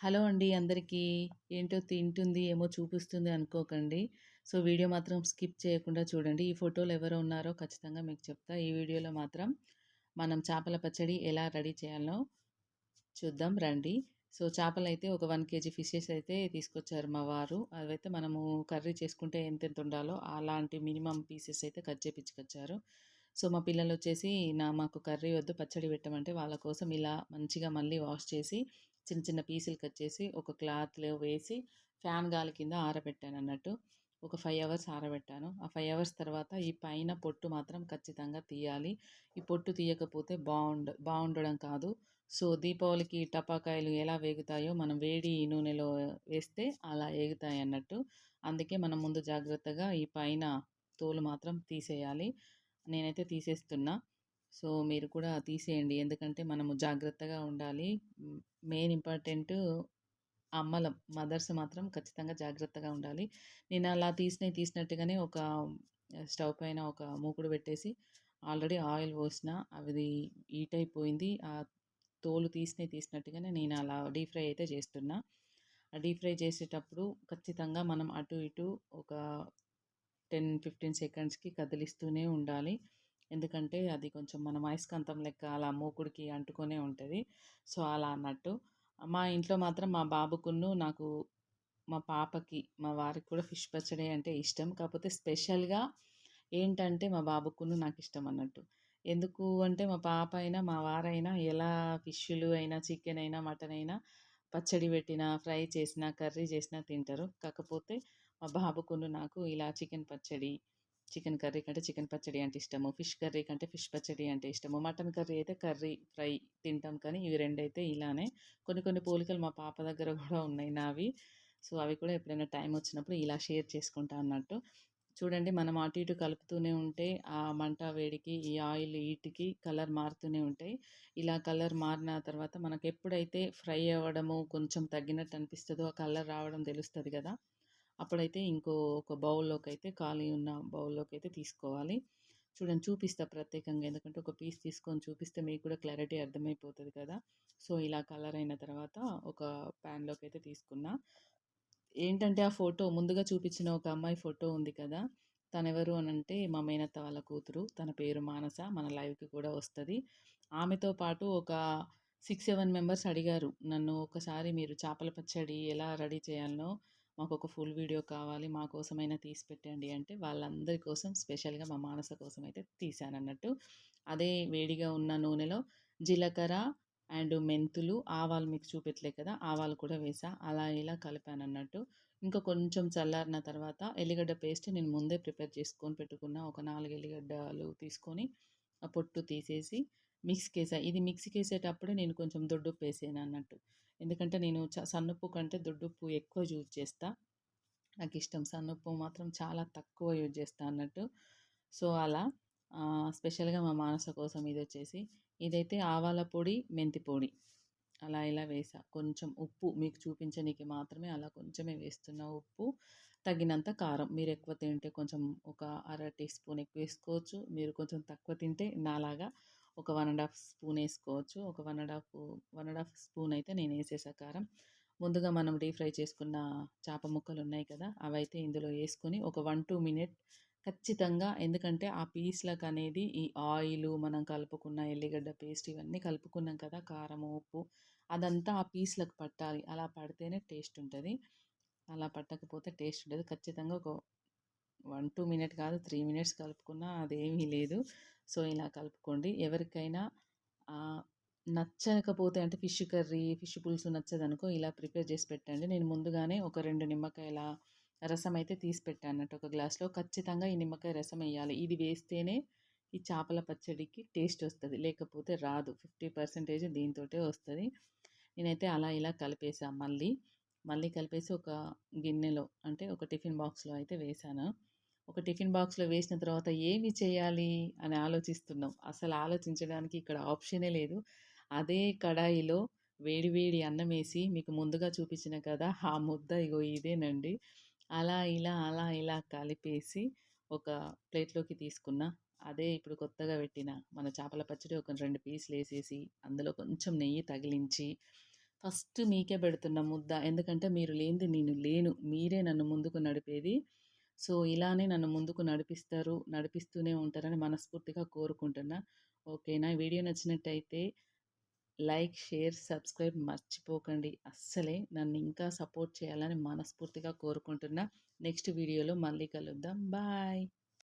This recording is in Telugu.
హలో అండి అందరికీ. ఏంటో తింటుంది, ఏమో చూపిస్తుంది అనుకోకండి. సో, వీడియో మాత్రం స్కిప్ చేయకుండా చూడండి. ఈ ఫోటోలు ఎవరు ఉన్నారో ఖచ్చితంగా మీకు చెప్తా. ఈ వీడియోలో మాత్రం మనం చేపల పచ్చడి ఎలా రెడీ చేయాలో చూద్దాం రండి. సో, చేపలైతే ఒక వన్ కేజీ ఫిషెస్ అయితే తీసుకొచ్చారు మా వారు. అవైతే మనము కర్రీ చేసుకుంటే ఎంతెంత ఉండాలో అలాంటి మినిమమ్ పీసెస్ అయితే కట్ చేపించుకొచ్చారు. సో, మా పిల్లలు వచ్చేసి నా మాకు కర్రీ వద్దు పచ్చడి పెట్టమంటే వాళ్ళ కోసం ఇలా మంచిగా మళ్ళీ వాష్ చేసి చిన్న చిన్న పీసులు కట్ చేసి ఒక క్లాత్‌లో వేసి ఫ్యాన్ గాలి కింద ఆరబెట్టాను అన్నట్టు ఒక ఫైవ్ అవర్స్ ఆరబెట్టాను. ఆ ఫైవ్ అవర్స్ తర్వాత ఈ పైన పొట్టు మాత్రం ఖచ్చితంగా తీయాలి. ఈ పొట్టు తీయకపోతే బాగుండ బాగుండడం కాదు. సో, దీపావళికి టపాకాయలు ఎలా వేగుతాయో మనం వేడి నూనెలో వేస్తే అలా ఏగుతాయన్నట్టు. అందుకే మనం ముందు జాగ్రత్తగా ఈ పైన తోలు మాత్రం తీసేయాలి. నేనైతే తీసేస్తున్నా. సో, మీరు కూడా తీసేయండి. ఎందుకంటే మనము జాగ్రత్తగా ఉండాలి. మెయిన్ ఇంపార్టెంటు అమ్మలం, మదర్స్ మాత్రం ఖచ్చితంగా జాగ్రత్తగా ఉండాలి. నేను అలా తీసిన తీసినట్టుగానే ఒక స్టవ్ పైన ఒక మూకుడు పెట్టేసి ఆల్రెడీ ఆయిల్ పోసిన. అది హీట్ అయిపోయింది. ఆ తోలు తీసిన తీసినట్టుగానే నేను అలా డీప్ ఫ్రై అయితే చేస్తున్నా. ఆ డీప్ ఫ్రై చేసేటప్పుడు ఖచ్చితంగా మనం అటు ఇటు ఒక 10, 15 సెకండ్స్‌కి కదిలిస్తూనే ఉండాలి. ఎందుకంటే అది కొంచెం మనం అయస్కాంతం లెక్క అలా మూకుడికి అంటుకొనే ఉంటుంది సో, అలా అన్నట్టు. మా ఇంట్లో మాత్రం మా బాబుకును, నాకు, మా పాపకి, మా వారికి కూడా ఫిష్ పచ్చడి అంటే ఇష్టం. కాకపోతే స్పెషల్‌గా ఏంటంటే మా బాబుకును ఇష్టం అన్నట్టు. ఎందుకు అంటే మా పాప అయినా, మా వారైనా ఎలా ఫిష్‌లు అయినా, చికెన్ అయినా, మటన్ అయినా పచ్చడి పెట్టినా, ఫ్రై చేసినా, కర్రీ చేసినా తింటారు. కాకపోతే మా బాబుకును నాకు ఇలా చికెన్ పచ్చడి, చికెన్ కర్రీ కంటే చికెన్ పచ్చడి అంటే ఇష్టము. ఫిష్ కర్రీ కంటే ఫిష్ పచ్చడి అంటే ఇష్టము. మటన్ కర్రీ అయితే కర్రీ, ఫ్రై తింటాం కానీ ఇవి రెండైతే ఇలానే. కొన్ని కొన్ని పోలికలు మా పాప దగ్గర కూడా ఉన్నాయి నావి. సో, అవి కూడా ఎప్పుడైనా టైం వచ్చినప్పుడు ఇలా షేర్ చేసుకుంటా అన్నట్టు. చూడండి మనం అటు ఇటు కలుపుతూనే ఉంటే ఆ మంట వేడికి, ఈ ఆయిల్ హీట్‌కి కలర్ మారుతూనే ఉంటాయి. ఇలా కలర్ మారిన తర్వాత మనకు ఎప్పుడైతే ఫ్రై అవ్వడము కొంచెం తగ్గినట్టు అనిపిస్తుందో ఆ కలర్ రావడం తెలుస్తుంది కదా! అప్పుడైతే ఇంకో ఒక బౌల్‌లోకైతే ఖాళీ ఉన్న బౌల్‌లోకైతే తీసుకోవాలి. చూడండి చూపిస్తా ప్రత్యేకంగా. ఎందుకంటే ఒక పీస్ తీసుకొని చూపిస్తే మీకు కూడా క్లారిటీ అర్థమైపోతుంది కదా! సో, ఇలా కలర్ అయిన తర్వాత ఒక ప్యాన్‌లోకైతే తీసుకున్నా. ఏంటంటే ఆ ఫోటో ముందుగా చూపించిన ఒక అమ్మాయి ఫోటో ఉంది కదా! తనెవరు అంటే మా మేనత్త వాళ్ళ కూతురు. తన పేరు మానస. మన లైవ్‌కి కూడా వస్తుంది ఆమెతో పాటు ఒక 6, 7 మెంబర్స్ అడిగారు. నన్ను ఒకసారి మీరు చేపల పచ్చడి ఎలా రెడీ చేయాలనో మాకు ఒక ఫుల్ వీడియో కావాలి. మా కోసమైనా తీసి పెట్టండి అంటే వాళ్ళందరి కోసం స్పెషల్‌గా మా మానస కోసం అయితే తీశానన్నట్టు. అదే వేడిగా ఉన్న నూనెలో జీలకర్ర అండ్ మెంతులు, ఆవాలు మీకు చూపెట్టలే కదా! ఆవాలు కూడా వేసా. అలా ఇలా కలిపాను అన్నట్టు ఇంకా కొంచెం చల్లారిన తర్వాత ఎల్లిగడ్డ పేస్ట్ నేను ముందే ప్రిపేర్ చేసుకొని పెట్టుకున్న. ఒక నాలుగు ఎల్లిగడ్డలు తీసుకొని ఆ పొట్టు తీసేసి మిక్సీకేసా. ఇది మిక్సీకేసేటప్పుడే నేను కొంచెం దొడ్డు దొడ్డుప్పు అన్నట్టు ఎందుకంటే నేను చ సన్నుప్పు కంటే దొడ్డుప్పు ఎక్కువ యూజ్ చేస్తా. ఇష్టం సన్నుప్పు మాత్రం చాలా తక్కువ యూజ్ చేస్తా అన్నట్టు. సో, అలా స్పెషల్‌గా మా మానస కోసం ఇది వచ్చేసి ఇదైతే ఆవాల పొడి, మెంతి పొడి అలా ఇలా వేసా. కొంచెం ఉప్పు మీకు చూపించనీకి మాత్రమే అలా కొంచెమే వేస్తున్న ఉప్పు. తగినంత కారం. మీరు ఎక్కువ తింటే కొంచెం ఒక అర టీ స్పూన్ ఎక్కువేసుకోవచ్చు. మీరు కొంచెం తక్కువ తింటే నాలాగా ఒక వన్ అండ్ హాఫ్ స్పూన్ వేసుకోవచ్చు ఒక 1 ½ 1 ½ స్పూన్ అయితే నేను వేసేసా కారం. ముందుగా మనం డీప్ ఫ్రై చేసుకున్న చేప ముక్కలు ఉన్నాయి కదా! అవైతే ఇందులో వేసుకొని ఒక 1, 2 మినిట్ ఖచ్చితంగా ఎందుకంటే ఆ పీస్‌లకనేది ఈ ఆయిల్ మనం కలుపుకున్న ఎల్లిగడ్డ పేస్ట్ ఇవన్నీ కలుపుకున్నాం కదా! కారం ఉప్పు అదంతా ఆ పీస్‌లకు పట్టాలి. అలా పడితేనే టేస్ట్ ఉంటుంది అలా పట్టకపోతే టేస్ట్ ఉండదు. ఖచ్చితంగా ఒక 1, 2 మినిట్ కాదు త్రీ మినిట్స్ కలుపుకున్నా అదేమీ లేదు. సో, ఇలా కలుపుకోండి. ఎవరికైనా నచ్చకపోతే అంటే ఫిష్ కర్రీ, ఫిష్ పులుసు నచ్చదనుకో ఇలా ప్రిపేర్ చేసి పెట్టండి. నేను ముందుగానే ఒక రెండు నిమ్మకాయల రసం అయితే తీసి పెట్టానట్టు ఒక గ్లాస్‌లో. ఖచ్చితంగా ఈ నిమ్మకాయ రసం వేయాలి ఇది వేస్తేనే ఈ చేపల పచ్చడికి టేస్ట్ వస్తుంది లేకపోతే రాదు. ఫిఫ్టీ పర్సెంటేజ్ దీంతో వస్తుంది నేనైతే అలా ఇలా కలిపేసా మళ్ళీ. మళ్ళీ కలిపేసి ఒక గిన్నెలో అంటే ఒక టిఫిన్ బాక్స్‌లో అయితే వేశాను. ఒక టిఫిన్ బాక్స్‌లో వేసిన తర్వాత ఏమి చేయాలి అని ఆలోచిస్తున్నాం. అసలు ఆలోచించడానికి ఇక్కడ ఆప్షనే లేదు. అదే కడాయిలో వేడి వేడి వేసి మీకు ముందుగా చూపించిన కదా! ఆ ముద్ద ఇగో ఇదేనండి. అలా ఇలా, అలా ఇలా కలిపేసి ఒక ప్లేట్‌లోకి తీసుకున్న అదే ఇప్పుడు కొత్తగా పెట్టిన మన చేపల పచ్చడి ఒక రెండు పీసులు వేసేసి అందులో కొంచెం నెయ్యి తగిలించి ఫస్ట్ మీకే పెడుతున్నా ముద్ద. ఎందుకంటే మీరు లేనిది నేను లేను. మీరే నన్ను ముందుకు నడిపేది. సో, ఇలానే నన్ను ముందుకు నడిపిస్తారు, నడిపిస్తూనే ఉంటారని మనస్ఫూర్తిగా కోరుకుంటున్నా. ఓకేనా? వీడియో నచ్చినట్టయితే లైక్, షేర్, సబ్స్క్రైబ్ మర్చిపోకండి. అస్సలే నన్ను ఇంకా సపోర్ట్ చేయాలని మనస్ఫూర్తిగా కోరుకుంటున్నా. నెక్స్ట్ వీడియోలో మళ్ళీ కలుద్దాం. బాయ్.